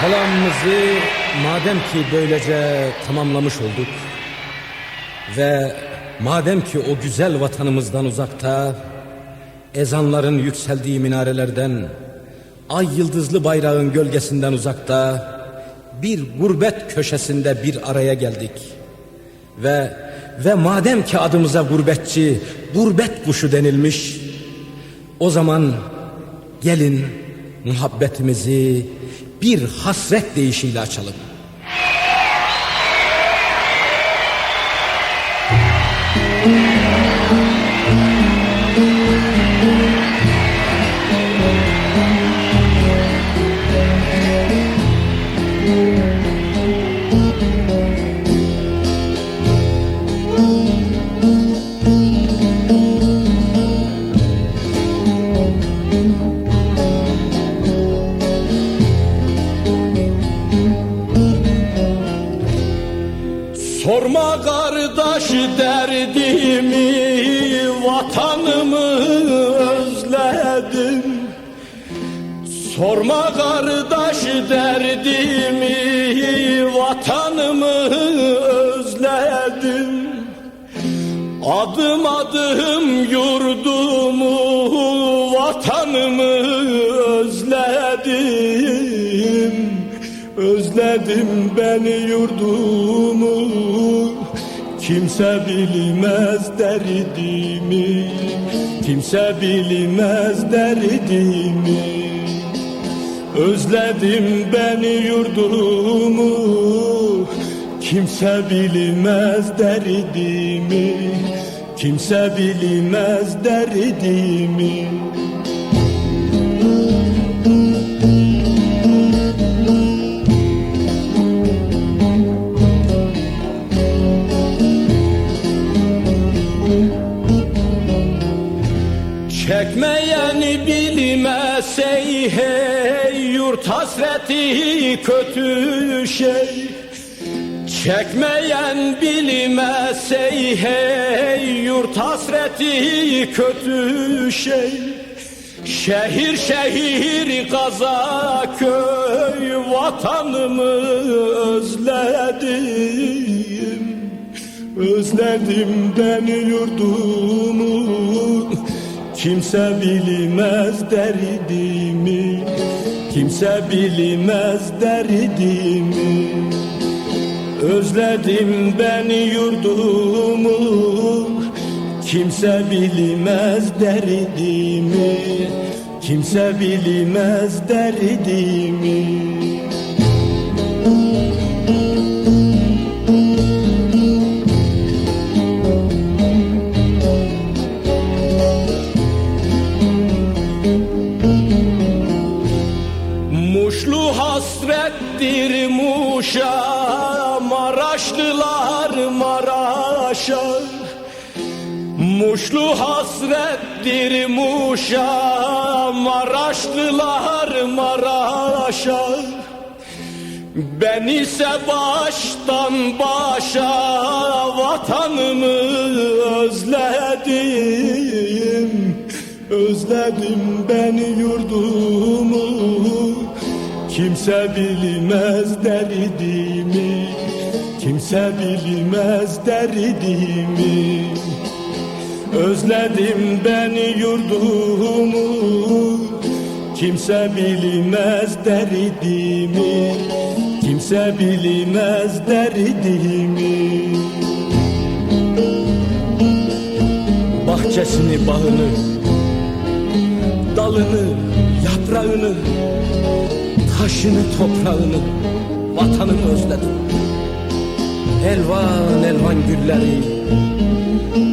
Selamımızı madem ki böylece tamamlamış olduk ve madem ki o güzel vatanımızdan uzakta ezanların yükseldiği minarelerden ay yıldızlı bayrağın gölgesinden uzakta bir gurbet köşesinde bir araya geldik ve ve madem ki adımıza gurbetçi, gurbet kuşu denilmiş o zaman gelin muhabbetimizi bir hasret deyişiyle açalım. Sorma vatanımı özledim. Sorma kardeş derdimi vatanımı özledim. Adım adım yurdumu vatanımı özledim. Özledim beni yurdumu Kimse bilmez derdimi. Kimse bilmez derdimi. Özledim beni yurdumu. Kimse bilmez derdimi. Kimse bilmez derdimi hey yurt hasreti kötü şey. Çekmeyen bilmesey hey yurt hasreti kötü şey. Şehir şehir kaza köy vatanımı özledim. Özledim ben yurdumu Kimse bilmez derdimi. Kimse bilmez derdimi. Özledim ben yurdumu. Kimse bilmez derdimi. Kimse bilmez derdimi Muşlu hasrettir Muş'a Maraşlılar Maraş'a. Muşlu hasrettir Muş'a Maraşlılar Maraş'a. Ben ise baştan başa vatanımı özledim Özledim beni yurdumu. Kimse bilmez derdimi. Kimse bilmez derdimi. Özledim beni yurdumu. Kimse bilmez derdimi. Kimse bilmez derdimi. Bahçesini bağını Dalını yaprağını Taşını toprağını Vatanımı özledim. Elvan elvan gülleri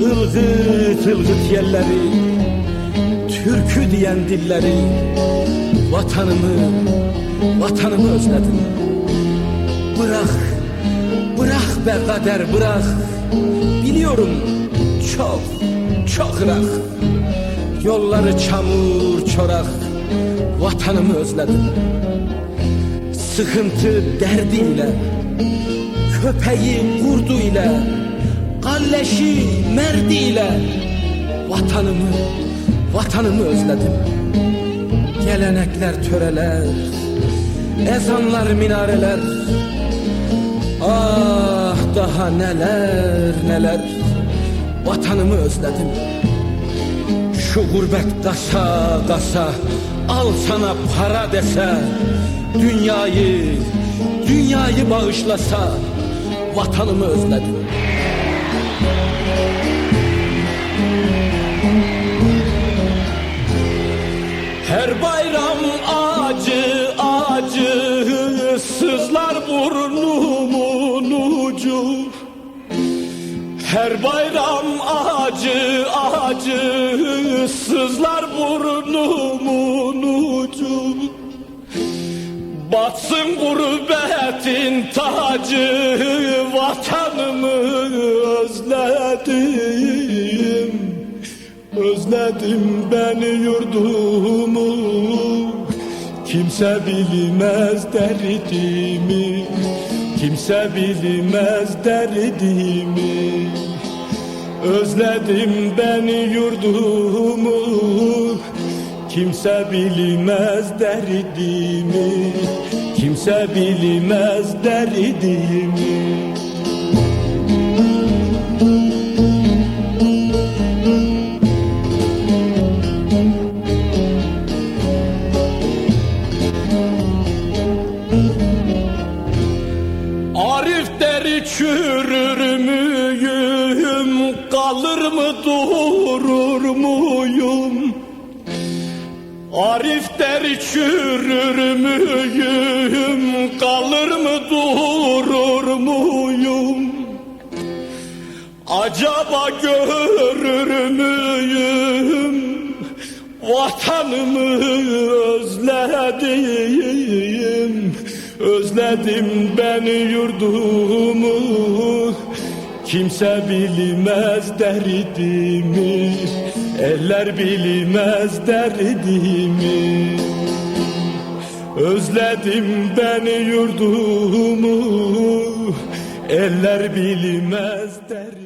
ılgıt ılgıt yerleri Türkü diyen dilleri Vatanımı, vatanımı özledim. Bırak, bırak be kader bırak. Biliyorum çok, çok ırak Yolları çamur çorak Vatanımı özledim. Sıkıntı derdiyle Köpeği kurduyla Kalleşi merdiyle Vatanımı, vatanımı özledim. Gelenekler töreler ezanlar, minareler Ah daha neler neler Vatanımı özledim Şu gurbet kasa kasa Al sana para dese Dünyayı Dünyayı bağışlasa Vatanımı özledim. Her bayram acı acı sızlar burnumun ucu. Her bayram acı acı sızlar burnumun ucu. Batsın gurbetin tacı vatanımı özledim. Özledim ben yurdumu. Kimse bilmez derdimi. Kimse bilmez derdimi Özledim ben yurdumu. Kimse bilmez derdimi. Kimse bilmez derdimi muyum Arif deri çürür müyüm? Kalır mı durur muyum? Acaba görür müyüm? Vatanımı özledim Özledim ben yurdumu Kimse bilmez derdimi Eller bilmez derdimi. Özledim ben yurdumu Eller bilmez derdimi